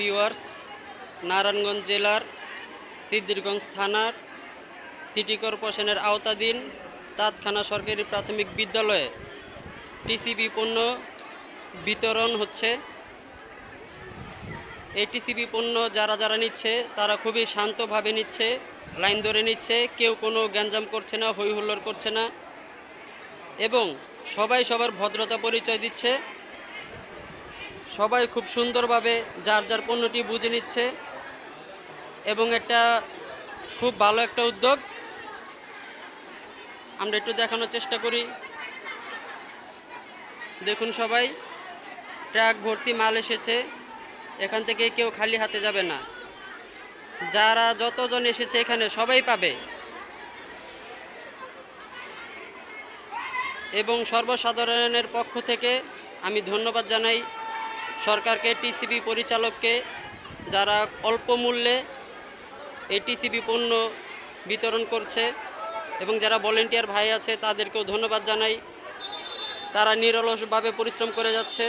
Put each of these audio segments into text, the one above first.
Viewers. Narayanganj জেলার সিদ্দিরগঞ্জ থানার city কর্পোরেশনের আওতাধীন তাৎখানা সরকারি প্রাথমিক বিদ্যালয়ে টিসিবি পণ্য বিতরণ হচ্ছে। এই টিসিবি পণ্য যারা যারা নিচ্ছে, তারা খুবই শান্তভাবে নিচ্ছে, লাইন ধরে নিচ্ছে, কেউ কোনো গ্যাঞ্জাম করছে না, হই হুল্লোড় করছে না, এবং সবাই সবার ভদ্রতা পরিচয় দিচ্ছে। সবাই খুব সুন্দরভাবে যার যার পণ্যটি বুঝে নিচ্ছে এবং একটা খুব ভালো একটা উদ্যোগ। আমরা একটু দেখানোর চেষ্টা করি। দেখুন সবাই, ট্রাক ভর্তি মাল এসেছে। এখান থেকে কেউ খালি হাতে যাবে না। যারা যতজন এসেছে এখানে সবাই পাবে। এবং সর্বসাধারণের পক্ষ থেকে আমি ধন্যবাদ জানাই। সরকারকে টিসিবি পরিচালককে, যারা অল্প মূল্যে এই টিসিবি পণ্য বিতরণ করছে এবং যারা ভলেন্টিয়ার ভাই আছে, তাদেরকেও ধন্যবাদ জানাই। তারা নিরলসভাবে পরিশ্রম করে যাচ্ছে।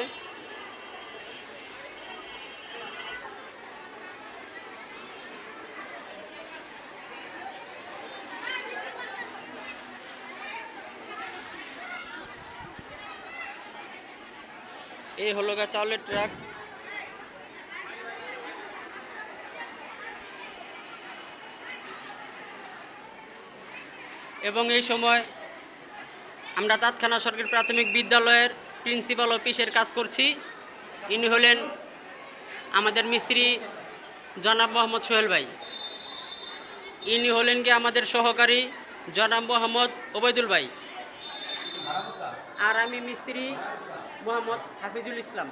এই হলো গা চাউলের ট্রাক। এবং এই সময় আমরা তাৎখানা সরকারি প্রাথমিক বিদ্যালয়ের প্রিন্সিপাল অফিসের কাজ করছি। ইনি হলেন আমাদের মিস্ত্রি জনাব মোহাম্মদ সোহেল ভাই। ইনি হলেন কি আমাদের সহকারী জনাব মোহাম্মদ ওবায়দুল ভাই। আর আমি মিস্ত্রি মোহাম্মদ হাফিজুল ইসলাম।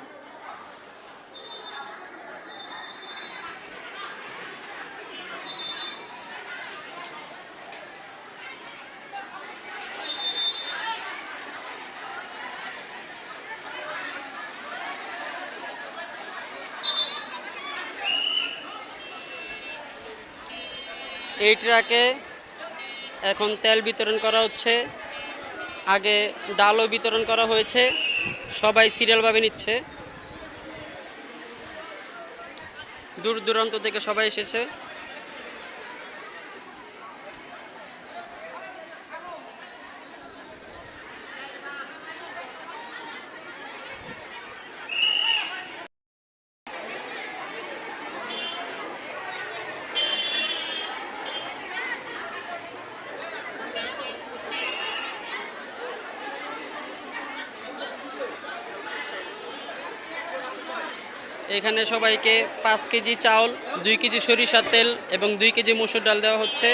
এই ট্রাকে এখন তেল বিতরণ করা হচ্ছে। আগে ডালও বিতরণ করা হয়েছে। সবাই সিরিয়ালভাবে নিচ্ছে। দূর দূরান্ত থেকে সবাই এসেছে। এখানে সবাইকে পাঁচ কেজি চাউল, দুই কেজি সরিষার তেল এবং দুই কেজি মসুর ডাল দেওয়া হচ্ছে।